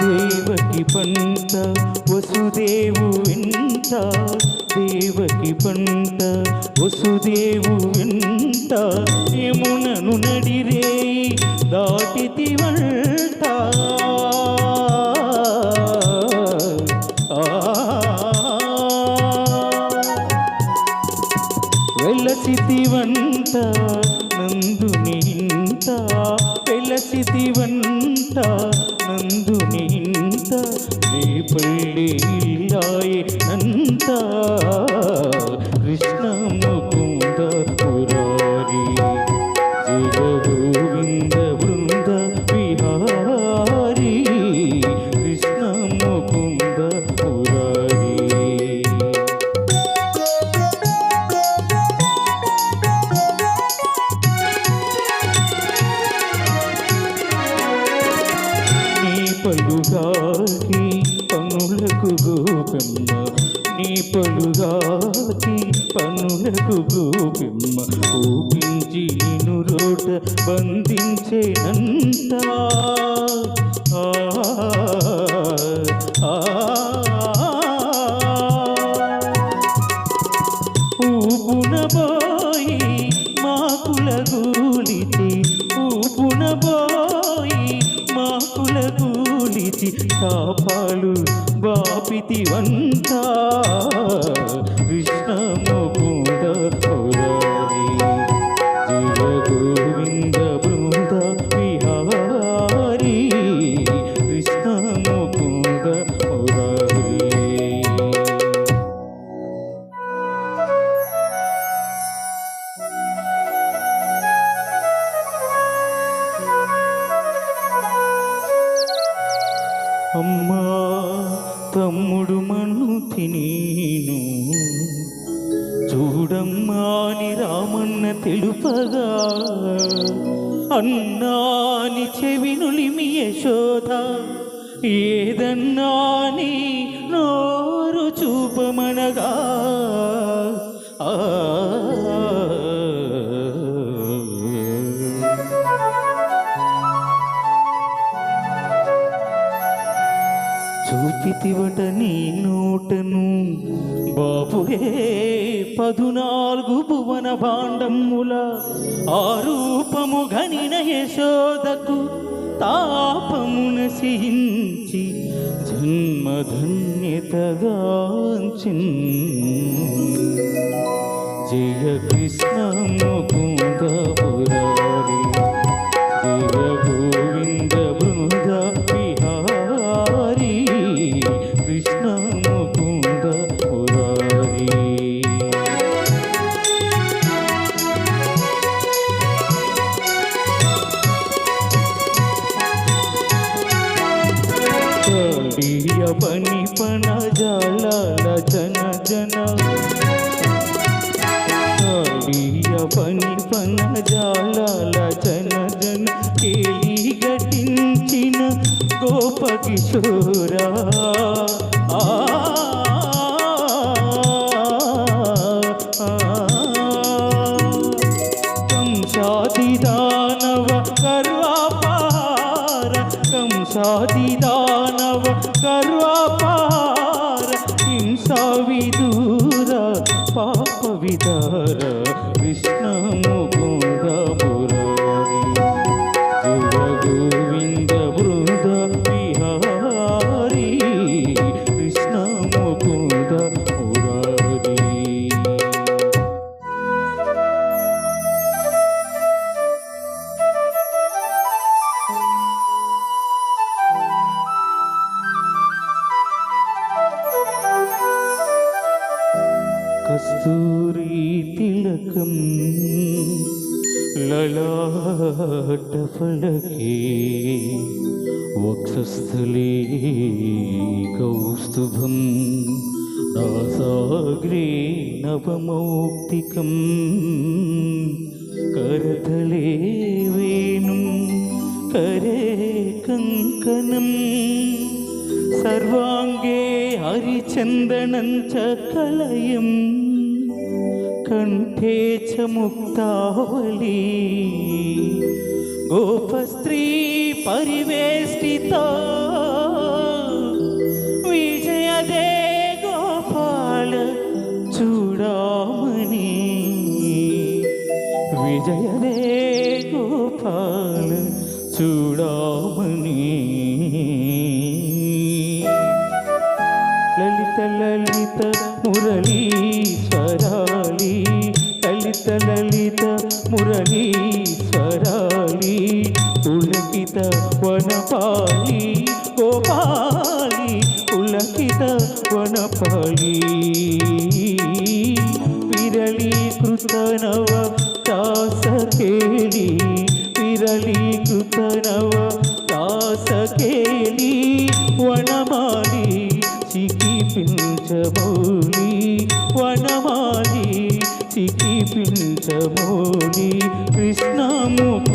దేవకి పంట వసుదేవు వెంట. దేవకి పంట వసుదేవు వెంట. యమునను నడిరే దాటితి వంట నందుని ఇంట రేపల్లి ఇల్లాయే అంత. కృష్ణ ముకుంద పురారి జయ గోవింద బృంద విహారీ. కృష్ణ ముకుంద పురారి. నీ పలుగాకి పనులకు గోపిమ్మ ఊపించి నేను రోట బంధించేనంత. ఆ, మాకుల గూలిచి ఊపున మాకుల గూలిచి కాపాలు బాపితి వంట కృష్ణ ముకుంద పురారి జయ గోవింద బృంద విహారీ కృష్ణ ముకుంద పురారి అమ్మా తమ్ముడు మను తినీను. చూడమ్మా అని రామన్న తెలుపగా అన్నాని చెవినులిమి యశోద ఏదన్నాని నోరు చూపమనగా. చూపితివట నీ నూటను. బాపురే పదునాలుగు భువన భాండముల ఆ రూపము గనిన యశోదకు తాపమున సిహించి జన్మధన్యతగాంచిన్ జయ కృష్ణ ముకుంద சூரா शादी दानव करवापार हिंसा विदूर पाप विदर कृष्ण मुकुंद पुरारी गोविंद കസ്തൂരി തിലകം ലലാട്ടഫലകേ വക്ഷസ്ഥലേ കൗസ്തുഭം ദാസാഗ്രേ നവമൗക്തികം കരതലേ വേണും കരേ കങ്കനം కంకణం సర్వాంగే హరిచందనం చ కలయం కంఠే చ ముక్తావళీ. పరివేష్టితో. విజయదే గోపాల చూడమని విజయదే లలిత లలిత మురళీ స్వరాలి పులకిత వనపాలి గోపాలి పులకిత వనపాలి. విరళీకృత నవ దాసకేళి విరళీకృత నవ దాసకేళి వనమాలి చికి పించమౌలి వనమాలి పిసికి ముఖం కృష్ణముకుందామురు